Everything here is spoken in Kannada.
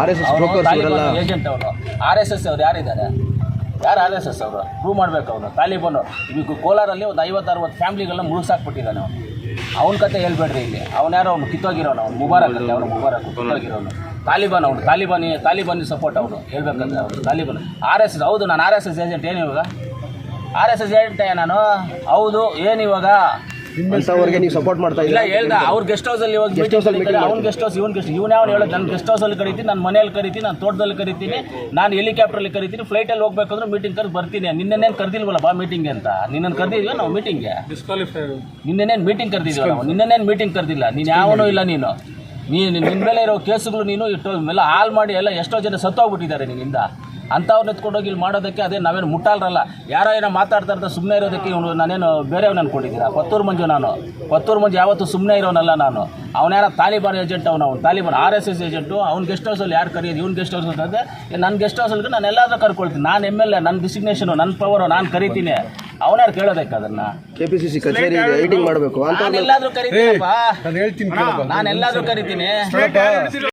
ಆರ್ ಎಸ್ ಎಸ್ ಬ್ರೋಕರ್ಸ್ ಇವರೆಲ್ಲ ಏಜೆಂಟ್ ಅವರು. ಆರ್ ಎಸ್ ಎಸ್ ಅವ್ರು ಯಾರಿದ್ದಾರೆ? ಯಾರು ಆರ್ ಎಸ್ ಎಸ್ ಅವರು? ಪ್ರೂವ್ ಮಾಡ್ಬೇಕು ಅವನು ತಾಲಿಬಾನು ಈಗ ಕೋಲಾರಲ್ಲಿ ಒಂದು ಐವತ್ತು ಅರವತ್ತು ಫ್ಯಾಮಿಲಿಗಳನ್ನ ಮುಳುಗ್ಸಾಕ್ಬಿಟ್ಟಿದ್ದಾನೆ ಅವನು. ಅವನ ಕತೆ ಹೇಳ್ಬೇಡ್ರಿ ಇಲ್ಲಿ. ಅವನು ಯಾರೋ ಅವ್ನು ಕಿತ್ತೋಗಿರೋನು. ಅವ್ನು ಮುಬಾರಕ್ ಅಲ್ಲಿ ಅವನು ಮುಬಾರಕ್ ಕಿತ್ತೋಗಿರೋನು. ತಾಲಿಬಾನ್ ಅವನು. ತಾಲಿಬಾನಿ ತಾಲಿಬಾನಿ ಸಪೋರ್ಟ್ ಅವನು. ಹೇಳ್ಬೇಕಂದ್ರೆ ಅವರು ತಾಲಿಬಾನ್. ಆರ್ ಎಸ್ ಎಸ್ ಹೌದು ನಾನು ಆರ್ ಎಸ್ ಎಸ್ ಏಜೆಂಟ್ ಏನು ಇವಾಗ? ಆರ್ ಎಸ್ ಎಸ್ ಏಜೆಂಟೇ ನಾನು? ಹೌದು ಏನು ಇವಾಗ? ಅಂಥವ್ರಿಗೆ ನೀವು ಸಪೋರ್ಟ್ ಮಾಡ್ತಾ ಇಲ್ಲ ಹೇಳ್ದ ಅವ್ರ ಗೆಸ್ಟ್ ಹೌಸ್ ಅಲ್ಲಿ ಹೋಗಿ ಗೆಸ್ಟ್ ಹೌಸ್ ಅಲ್ಲಿ meeting ಅವ್ನ ಗೆಸ್ಟ್ ಹೌಸ್ ಇವನ್ ಗೆಸ್ಟ್ ಇವನ್ ಯಾವ ಹೇಳೋದು? ನನ್ನ ಗೆಸ್ಟ್ ಹೌಸ್ ಅಲ್ಲಿ ಕರಿತೀನಿ ನಾನು ಮನೆಯಲ್ಲಿ ಕರಿತೀನಿ ನಾನು ತೋಟದಲ್ಲಿ ಕರಿತೀನಿ ನಾನು ಹೆಲಿಕಾಪ್ಟರ್ ಅಲ್ಲಿ ಕರಿತೀನಿ ಫ್ಲೈಟ್ ಅಲ್ಲಿ ಹೋಗ್ಬೇಕಂದ್ರೆ ಮೀಟಿಂಗ್ ಕರೆದು ಬರ್ತೀನಿ. ನಿನ್ನೇನು ಕರ್ದಿಲ್ವಲ್ಲ ಬಾ ಮೀಟಿಂಗ್ ಅಂತ? ನಿನ್ನನ್ನು ಕರ್ದಿದ್ವಿ ನಾವು ಮೀಟಿಂಗ್ಗೆ ನಿನ್ನೇನು ಮೀಟಿಂಗ್ ಕರ್ದಿದ್ವಿ ನಾವು? ನಿನ್ನೇನು ಮೀಟಿಂಗ್ ಕರೆದಿಲ್ಲ? ನೀನು ಯಾವನೂ ಇಲ್ಲ ನೀನು. ನೀನು ನಿನ್ನ ಮೇಲೆ ಇರೋ ಕೇಸುಗಳು ನೀನು ಇಟ್ಟು ಎಲ್ಲ ಹಾಳು ಮಾಡಿ ಎಲ್ಲ ಎಷ್ಟೋ ಜನ ಸತ್ತೋಗ್ಬಿಟ್ಟಿದ್ದಾರೆ ನಿನ್ನಿಂದ. ಅಂಥವ್ರನ್ನ ಎತ್ಕೊಂಡೋಗಿ ಇಲ್ಲಿ ಮಾಡೋದಕ್ಕೆ ಅದೇ ನಾವೇನು ಮುಟ್ಟಾಲ್ರಲ್ಲ. ಯಾರೋ ಏನೋ ಮಾತಾಡ್ತಾ ಇರ್ತಾರೆ ಸುಮ್ಮನೆ ಇರೋದಕ್ಕೆ ಇವನು ನಾನೇನು ಬೇರೆಯವ್ನ ಅನ್ಕೊಂಡಿದ್ದೀರಾ? ಕೊತ್ತೂರು ಮಂಜು ನಾನು. ಕೊತ್ತೂರು ಮಂಜು ಯಾವತ್ತೂ ಸುಮ್ಮನೆ ಇರೋನಲ್ಲ ನಾನು. ಅವನ್ಯಾರ ತಾಲಿಬಾನ್ ಏಜೆಂಟ್ ಅವನು ಅವ್ನು Taliban R S S agent. ಅವ್ನ ಗೆಸ್ಟ್ ಹೌಸಲ್ಲಿ ಯಾರು ಕರೆಯೋದು ಇವ್ನು ಗೆಸ್ಟ್ ಹೌಸ್ ಅಂತಂದರೆ ನನ್ನ ಗೆಸ್ಟ್ ಹೌಸಲ್ಲಿ ನಾನು ಎಲ್ಲಾದರೂ ಕರ್ಕೊಳ್ತೀನಿ. ನಾನು ಎಂ ಎಲ್ ಎ ನನ್ನ ಡಿಸಿಗ್ನೇಷನು ನನ್ನ ಪವರು ನಾನು ಕರಿತೀನಿ. ಅವನ್ಯಾರು ಕೇಳೋದಕ್ಕೆ ಅದನ್ನ? ಕೆ ಪಿ ಸಿ ಸಿ ಕಚೇರಿ ಮೀಟಿಂಗ್ ಮಾಡಬೇಕು. ಅಂತ ನಾನು ಎಲ್ಲಾದ್ರೂ ಕರಿತೀನಪ್ಪ. ನಾನು ಎಲ್ಲಾದ್ರೂ ಕರಿತೀನಿ.